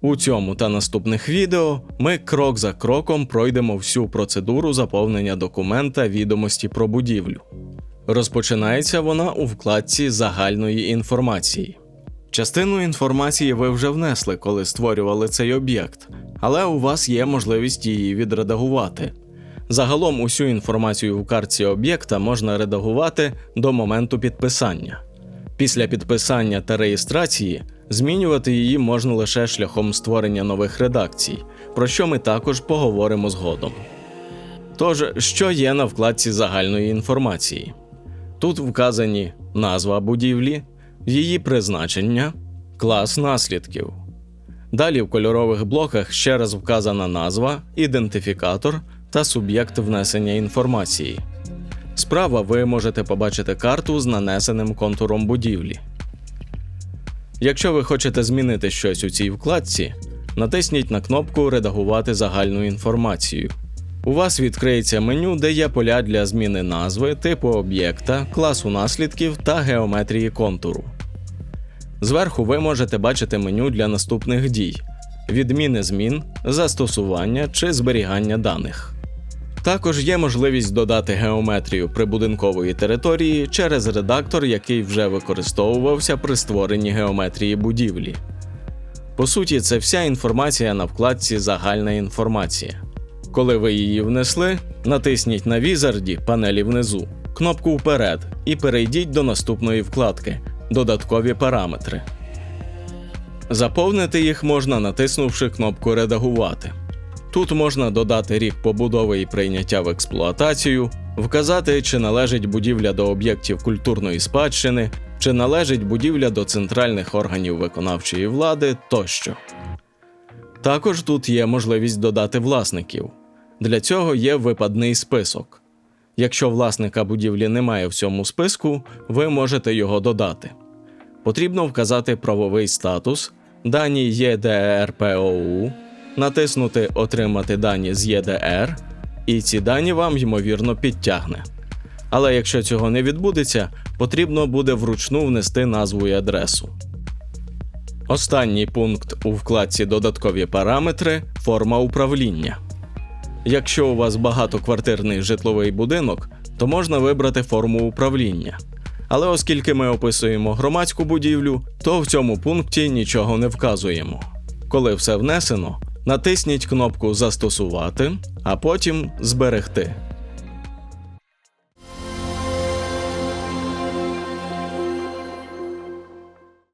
У цьому та наступних відео ми крок за кроком пройдемо всю процедуру заповнення документа відомості про будівлю. Розпочинається вона у вкладці загальної інформації. Частину інформації ви вже внесли, коли створювали цей об'єкт, але у вас є можливість її відредагувати. Загалом усю інформацію в картці об'єкта можна редагувати до моменту підписання. Після підписання та реєстрації змінювати її можна лише шляхом створення нових редакцій, про що ми також поговоримо згодом. Тож, що є на вкладці загальної інформації? Тут вказані назва будівлі, її призначення, клас наслідків. Далі в кольорових блоках ще раз вказана назва, ідентифікатор та суб'єкт внесення інформації. Справа ви можете побачити карту з нанесеним контуром будівлі. Якщо ви хочете змінити щось у цій вкладці, натисніть на кнопку Редагувати загальну інформацію. У вас відкриється меню, де є поля для зміни назви, типу об'єкта, класу наслідків та геометрії контуру. Зверху ви можете бачити меню для наступних дій: відміни змін, застосування чи зберігання даних. Також є можливість додати геометрію прибудинкової території через редактор, який вже використовувався при створенні геометрії будівлі. По суті, це вся інформація на вкладці Загальна інформація. Коли ви її внесли, натисніть на візарді панелі внизу, кнопку Вперед і перейдіть до наступної вкладки Додаткові параметри. Заповнити їх можна натиснувши кнопку Редагувати. Тут можна додати рік побудови і прийняття в експлуатацію, вказати, чи належить будівля до об'єктів культурної спадщини, чи належить будівля до центральних органів виконавчої влади тощо. Також тут є можливість додати власників. Для цього є випадний список. Якщо власника будівлі немає в цьому списку, ви можете його додати. Потрібно вказати правовий статус, дані ЄДРПОУ, натиснути Отримати дані з ЄДР, і ці дані вам ймовірно підтягне. Але якщо цього не відбудеться, потрібно буде вручну внести назву і адресу. Останній пункт у вкладці Додаткові параметри форма управління. Якщо у вас багатоквартирний житловий будинок, то можна вибрати форму управління. Але оскільки ми описуємо громадську будівлю, то в цьому пункті нічого не вказуємо. Коли все внесено, натисніть кнопку Застосувати, а потім Зберегти.